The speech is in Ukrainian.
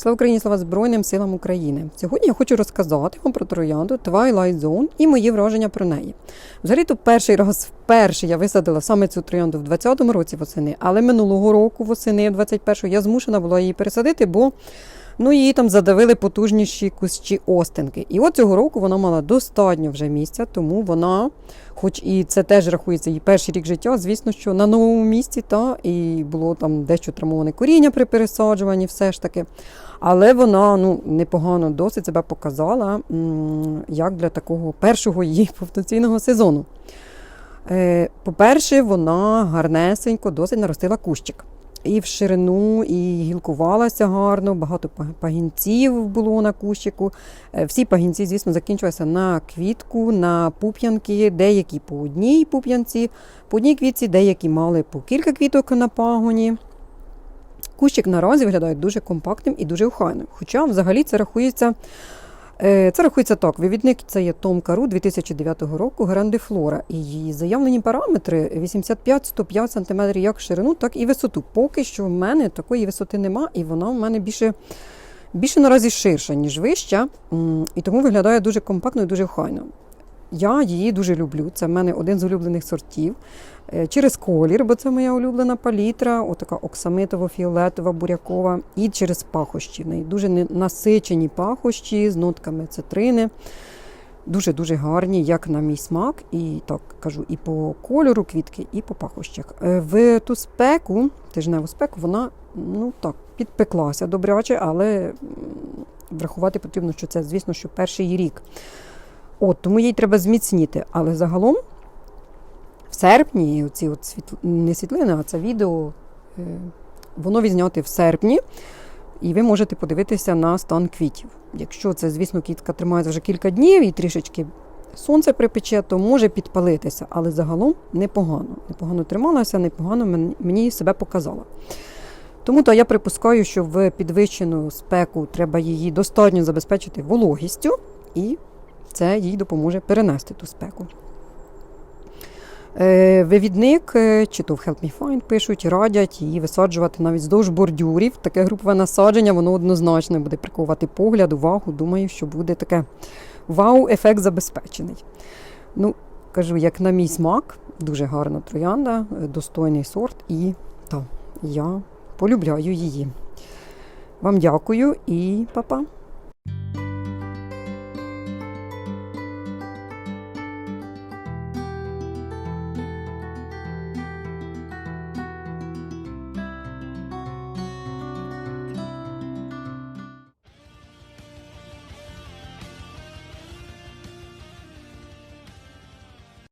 Слава Україні, слава Збройним силам України. Сьогодні я хочу розказати вам про троянду Twilight Zone і мої враження про неї. Взагалі, то перший раз вперше я висадила саме цю троянду в 2020 році восени, але минулого року восени 21-го я змушена була її пересадити, бо ну, її там задавили потужніші кущі остинки. І от цього року вона мала достатньо вже місця, тому вона, хоч і це теж рахується її перший рік життя, звісно, що на новому місці, та і було там дещо травмоване коріння при пересаджуванні, все ж таки. Але вона ну, непогано досить себе показала, як для такого першого її повноцінного сезону. Е, По-перше, вона гарнесенько досить наростила кущик. І в ширину, і гілкувалася гарно, багато пагінців було на кущику. Е, Всі пагінці, звісно, закінчувалися на квітку, на пуп'янки, деякі по одній пуп'янці, по одній квітці, деякі мали по кілька квіток на пагоні. Кущик наразі виглядає дуже компактним і дуже охайним. Хоча взагалі це рахується. Е, Це рахується так. Вивідник це є Том Кару 2009 року Гранди Флора. Її заявлені параметри 85-105 см як ширину, так і висоту. Поки що в мене такої висоти нема, і вона в мене більше, більше наразі ширша, ніж вища. І тому виглядає дуже компактно і дуже охайно. Я її дуже люблю. Це в мене один з улюблених сортів. Е, Через колір, бо це моя улюблена палітра, отака оксамитово-фіолетова, бурякова, і через пахощі. В неї дуже насичені пахощі з нотками цитрини. Дуже-дуже гарні, як на мій смак, і так кажу, і по кольору квітки, і по пахощах. Е, В ту спеку, тижневу спеку, вона ну так, підпеклася добряче, але врахувати потрібно, що це, звісно, що перший рік. От, тому їй треба зміцніти. Але загалом в серпні, оці от світл... не світлини, а це відео, е, воно відзняте в серпні, і ви можете подивитися на стан квітів. Якщо це, звісно, квітка тримається вже кілька днів і трішечки сонце припече, то може підпалитися, але загалом непогано. Непогано трималася, непогано мен- мені себе показала. Тому то я припускаю, що в підвищену спеку треба її достатньо забезпечити вологістю, і це їй допоможе перенести ту спеку. Е, Вивідник, е, чи то в Help Me Find пишуть, радять її висаджувати навіть вздовж бордюрів. Таке групове насадження, воно однозначно буде приковувати погляд, увагу. Думаю, що буде таке вау-ефект забезпечений. Ну, кажу, як на мій смак, дуже гарна троянда, е, достойний сорт, і та, я полюбляю її. Вам дякую і па-па!